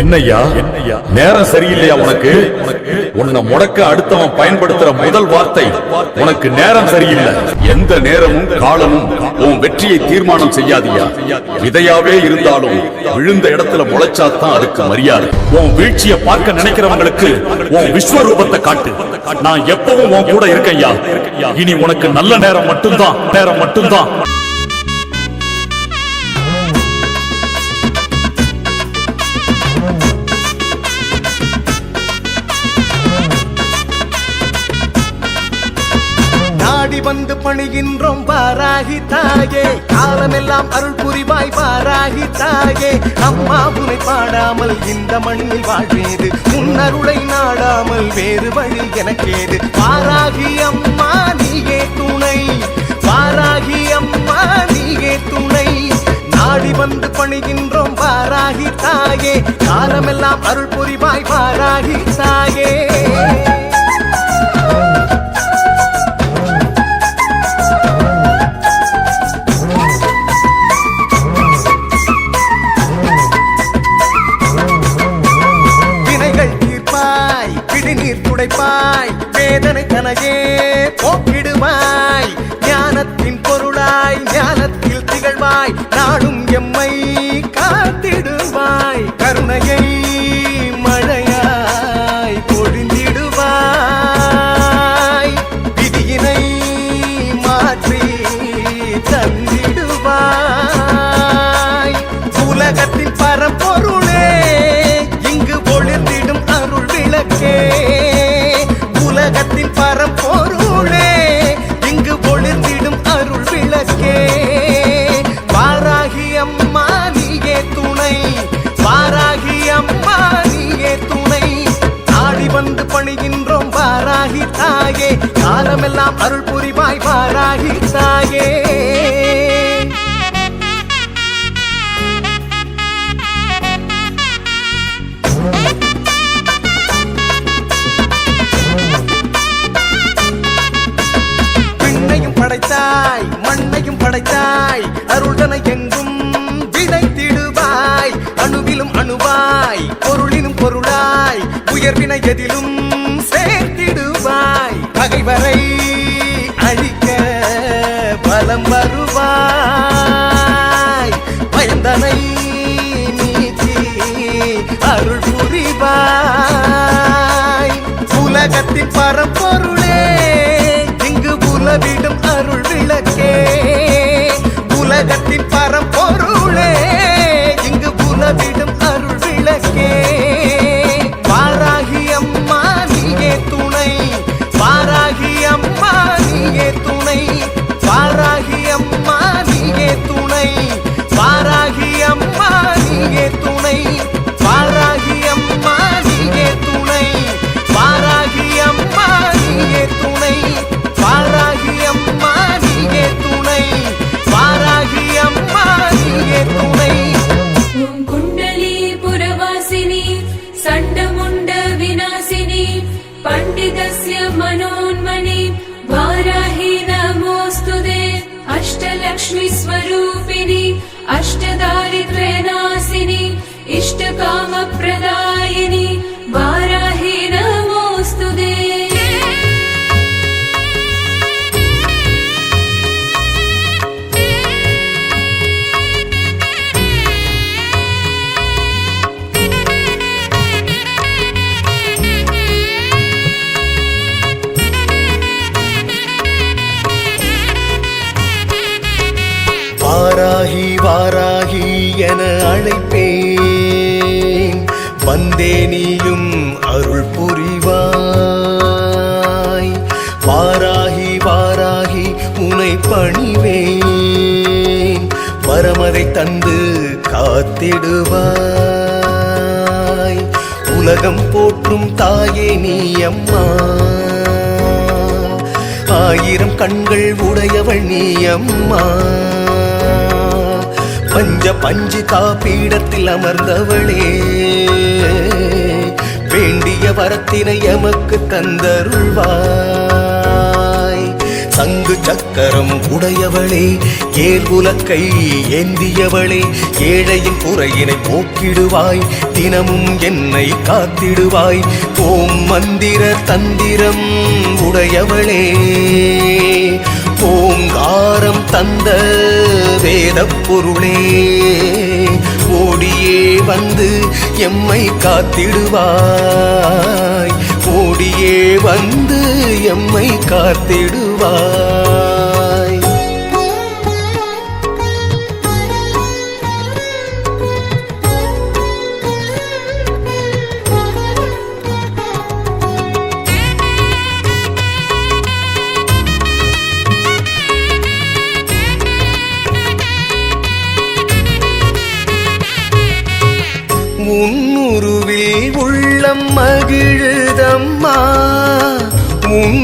என்னய்யா என்னய்யா நேரம் சரியில்லையா உனக்கு? உன்னை முடக்க அடுத்தவன் பயன்படுத்துற முதல் வார்த்தை உனக்கு நேரம் சரியில்லை. எந்த நேரமும் காலமும் உன் வெற்றியை தீர்மானம் செய்யாதியா? விதையாவே இருந்தாலும் விழுந்த இடத்துல முளைச்சாதான் அதுக்கு மரியாதை. உன் வீழ்ச்சியை பார்க்க நினைக்கிறவங்களுக்கு உன் விஸ்வரூபத்தை காட்டு. நான் எப்பவும் உன் கூட இருக்கையா இனி உனக்கு நல்ல நேரம் மட்டும்தான் நேரம் மட்டும்தான். பணிகின்றோம் பாராகி தாயே. காலமெல்லாம் அருள் புரிவாய் பாராகி தாயே. அம்மா உனை பாடாமல் இந்த மண்ணில் வாழ்வேது. முன்னருளை நாடாமல் வேறு வழி எனக்கேது. பாராகி அம்மா நீயே துணை. பாராகி அம்மா நீயே துணை. நாடி வந்து பணிகின்றோம் பாராகி தாயே. காலமெல்லாம் அருள் புரிவாய் பாராகி தாயே. அம்மா நீயே துணை. வாராகி அம்மா நீயே துணை. ஆடி வந்து பணிகின்றோம் வாராகி தாயே. காலமெல்லாம் அருள் புரிவாய் வாராகி தாயே. படைத்தாய் மண்ணையும் படைத்தாய். அருள்தனை எங்கும் எதிலும் சேர்த்திடுவாய். பகைவரை पण्डितस्य मनोन्मणि वाराहि नमोऽस्तु ते अष्टलक्ष्मि स्वरूपिणि अष्टदारिद्र्यनाशिनि इष्टकामप्रदायिनि காத்திடுவாய் உலகம் போற்றும் தாயே நீ அம்மா. ஆயிரம் கண்கள் உடையவள் நீ அம்மா. பஞ்ச பஞ்சு காப்பீடத்தில் அமர்ந்தவளே. வேண்டிய வரத்தினை எமக்கு தந்தருள்வாய். சங்கு சக்கரம் உடையவளே ஏல் உலக்கை ஏந்தியவளே ஏழையின் குறையினை போக்கிடுவாய் தினமும் என்னை காத்திடுவாய் ஓம் மந்திர தந்திரம் உடையவளே. ஓங்காரம் தந்த வேதப் பொருளே ஓடியே வந்து எம்மை காத்திடுவாய். ஓடியே வந்து எம்மை காத்திடுவார்.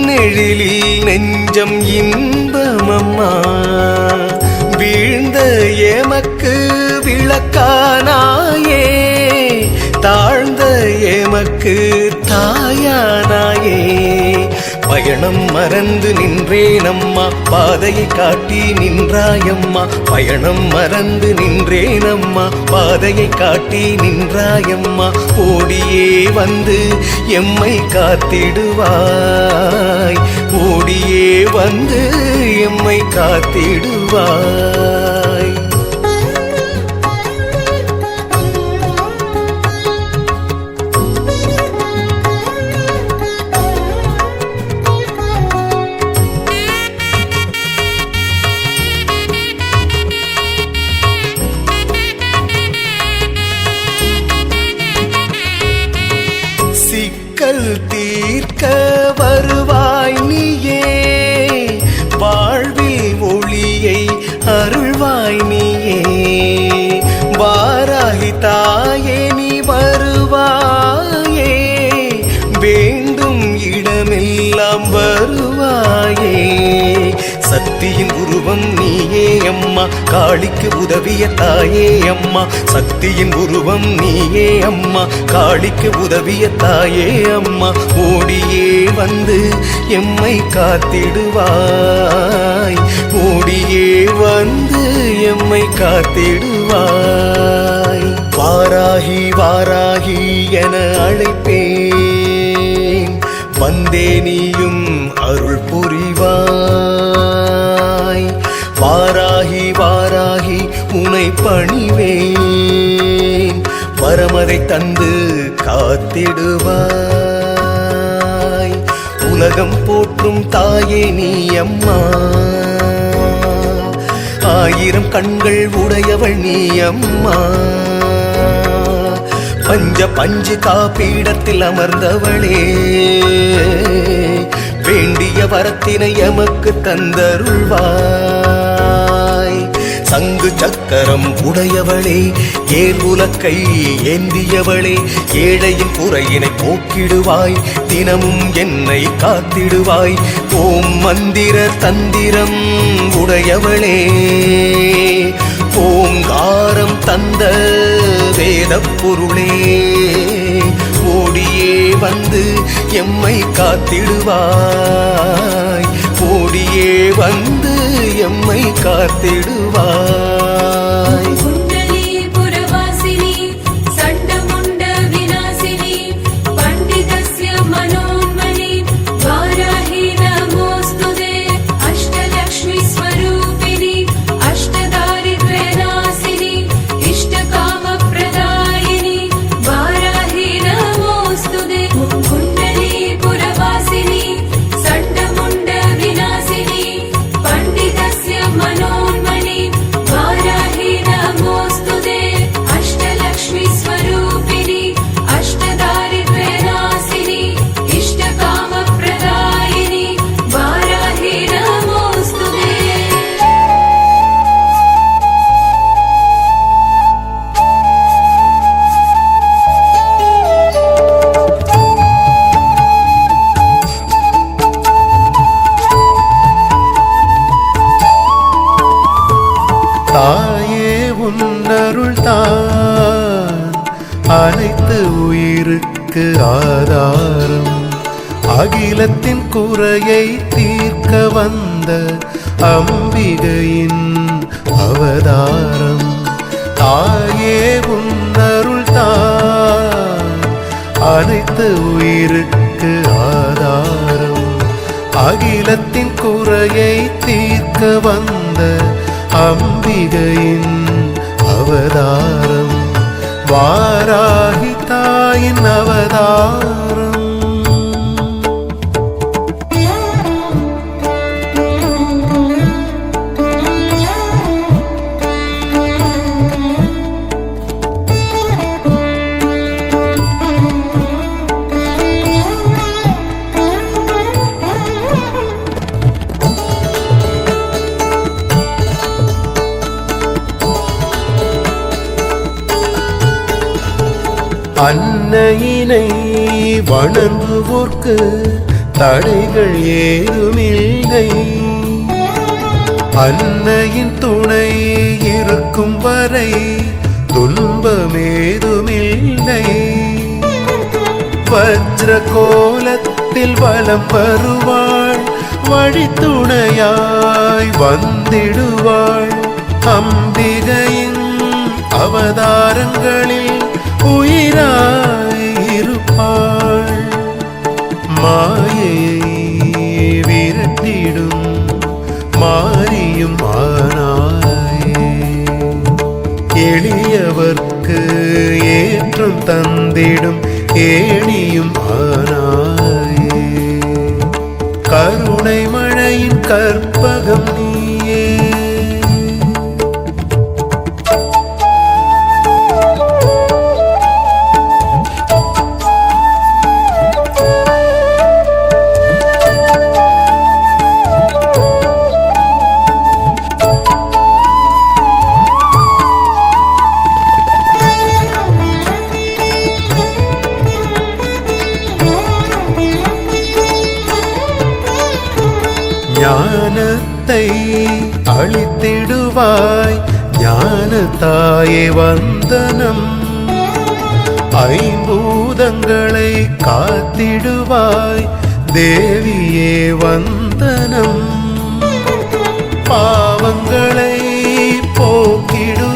உன்னெழிலில் நெஞ்சம் இன்பமம்மா. வீழ்ந்த எமக்கு விளக்கானாயே. தாழ்ந்த எமக்கு தாயானாயே. பயணம் மறந்து நின்றேன் அம்மா பாதையை காட்டி நின்றாயம்மா. பயணம் மறந்து நின்றேன் அம்மா பாதையை காட்டி நின்றாயம்மா. ஓடியே வந்து எம்மை காத்திடுவாய். ஓடியே வந்து எம்மை காத்திடுவாய். சக்தியின் உருவம் நீயே அம்மா. காளிக்கு உதவிய தாயே அம்மா. சக்தியின் உருவம் நீயே அம்மா. காளிக்கு உதவிய தாயே அம்மா. ஓடியே வந்து எம்மை காத்திடுவாய். ஓடியே வந்து எம்மை காத்திடுவாய். வாராகி வாராகி என அழைத்து பணிவேன் வரமதை தந்து காத்திடுவாய். உலகம் போற்றும் தாயே நீ அம்மா. ஆயிரம் கண்கள் உடையவள் நீ அம்மா. பஞ்ச பஞ்சு காப்பீடத்தில் அமர்ந்தவளே. வேண்டிய வரத்தினை எமக்கு தந்தருள்வாய். சங்கு சக்கரம் உடையவளே ஏர் உலக்கை ஏந்தியவளே? ஏழையின் குறையினை போக்கிடுவாய் தினமும் என்னை காத்திடுவாய். ஓம் மந்திர தந்திரம் உடையவளே ஓங்காரம் தந்த வேத பொருளே ஓடியே வந்து எம்மை காத்திடுவாய் ஓடியே வந்து எம்மை காத்திடுவார். அனைத்து உயிருக்கு ஆதாரம். அகிலத்தின் குறையை தீர்க்க வந்த அம்பிகையின் அவதாரம். தாயே உன்னருள் தான். அனைத்து உயிருக்கு ஆதாரம். அகிலத்தின் குறையை தீர்க்க வந்த அம்பிகையின் அவதாரம். வாராகி தாயின் அவதாரம். அன்னையினை வணங்குவோர்க்கு தடைகள் ஏதுமில்லை. அன்னையின் துணை இருக்கும் வரை துன்பமேதுமில்லை. வஜ்ர கோலத்தில் வலம் வருவாள் வழித்துணையாய் வந்திடுவாள். அம்பிகையின் அவதாரங்களில் உயிர் உயிராய் இருப்பாள் மாயை விரட்டிடும் மாறியும் ஆனாயே. எளியவர்க்கு ஏற்றம் தந்திடும் ஏணியும் ஆனாய். கருணை மழையின் கற்பகம் ஞானத்தை அளித்திடுவாய். ஞான தாயே வந்தனம். ஐம்பூதங்களை காத்திடுவாய். தேவியே வந்தனம். பாவங்களை போக்கிடு